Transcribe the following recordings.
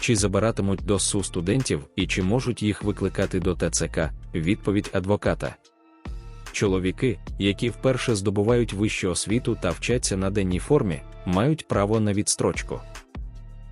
чи забиратимуть до СУ студентів і чи можуть їх викликати до ТЦК, відповідь адвоката. Чоловіки, які вперше здобувають вищу освіту та вчаться на денній формі, мають право на відстрочку.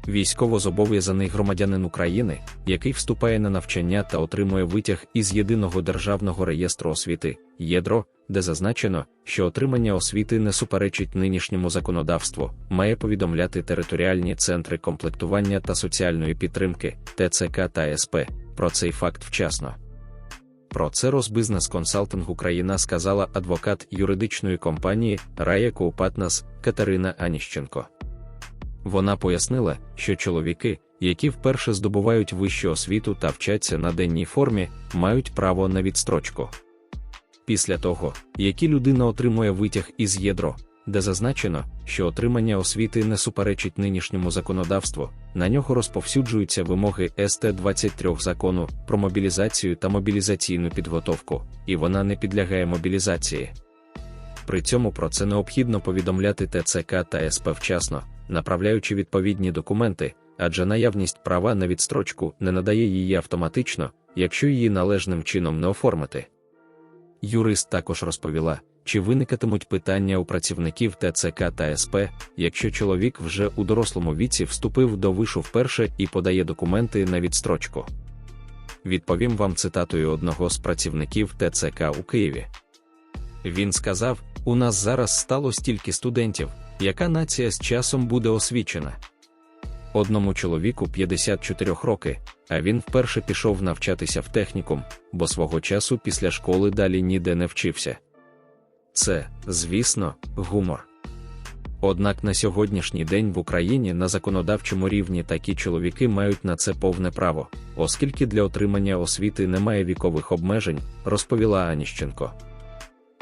Військовозобов'язаний громадянин України, який вступає на навчання та отримує витяг із єдиного державного реєстру освіти ЄДРО, де зазначено, що отримання освіти не суперечить нинішньому законодавству, має повідомляти територіальні центри комплектування та соціальної підтримки ТЦК та СП про цей факт вчасно. Про це Росбизнес Консалтинг Україна сказала адвокат юридичної компанії Рая Коупатнас Катерина Аніщенко. Вона пояснила, що чоловіки, які вперше здобувають вищу освіту та вчаться на денній формі, мають право на відстрочку. Після того, які людина отримує витяг із ЄДРО, де зазначено, що отримання освіти не суперечить нинішньому законодавству, на нього розповсюджуються вимоги СТ-23 закону про мобілізацію та мобілізаційну підготовку, і вона не підлягає мобілізації. При цьому про це необхідно повідомляти ТЦК та СП вчасно, направляючи відповідні документи, адже наявність права на відстрочку не надає її автоматично, якщо її належним чином не оформити. Юрист також розповіла, чи виникатимуть питання у працівників ТЦК та СП, якщо чоловік вже у дорослому віці вступив до вишу вперше і подає документи на відстрочку. Відповім вам цитатою одного з працівників ТЦК у Києві. Він сказав: у нас зараз стало стільки студентів, яка нація з часом буде освічена. Одному чоловіку 54 роки, а він вперше пішов навчатися в технікум, бо свого часу після школи далі ніде не вчився. Це, звісно, гумор. Однак на сьогоднішній день в Україні на законодавчому рівні такі чоловіки мають на це повне право, оскільки для отримання освіти немає вікових обмежень, розповіла Аніщенко.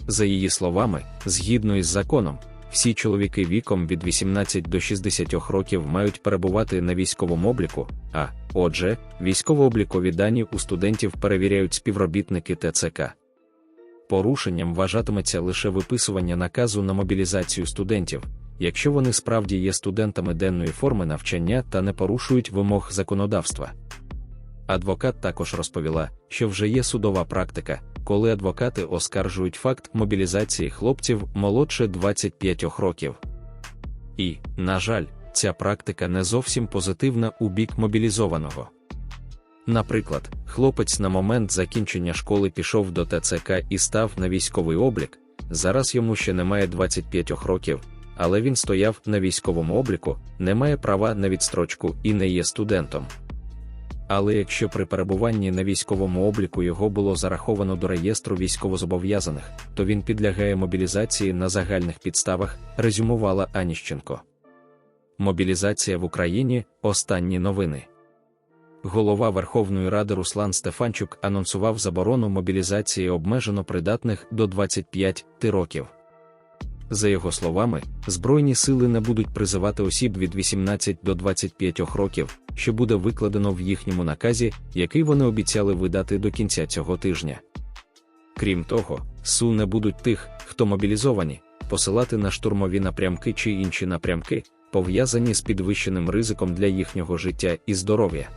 За її словами, згідно із законом, всі чоловіки віком від 18 до 60 років мають перебувати на військовому обліку, а отже, військово-облікові дані у студентів перевіряють співробітники ТЦК. Порушенням вважатиметься лише виписування наказу на мобілізацію студентів, якщо вони справді є студентами денної форми навчання та не порушують вимог законодавства. Адвокат також розповіла, що вже є судова практика, коли адвокати оскаржують факт мобілізації хлопців молодше 25 років. І, на жаль, ця практика не зовсім позитивна у бік мобілізованого. Наприклад, хлопець на момент закінчення школи пішов до ТЦК і став на військовий облік, зараз йому ще немає 25 років, але він стояв на військовому обліку, не має права на відстрочку і не є студентом. Але якщо при перебуванні на військовому обліку його було зараховано до реєстру військовозобов'язаних, то він підлягає мобілізації на загальних підставах, резюмувала Аніщенко. Мобілізація в Україні останні новини. Голова Верховної Ради Руслан Стефанчук анонсував заборону мобілізації обмежено придатних до 25 років. За його словами, Збройні сили не будуть призивати осіб від 18 до 25 років, що буде викладено в їхньому наказі, який вони обіцяли видати до кінця цього тижня. Крім того, СУ не будуть тих, хто мобілізовані, посилати на штурмові напрямки чи інші напрямки, пов'язані з підвищеним ризиком для їхнього життя і здоров'я.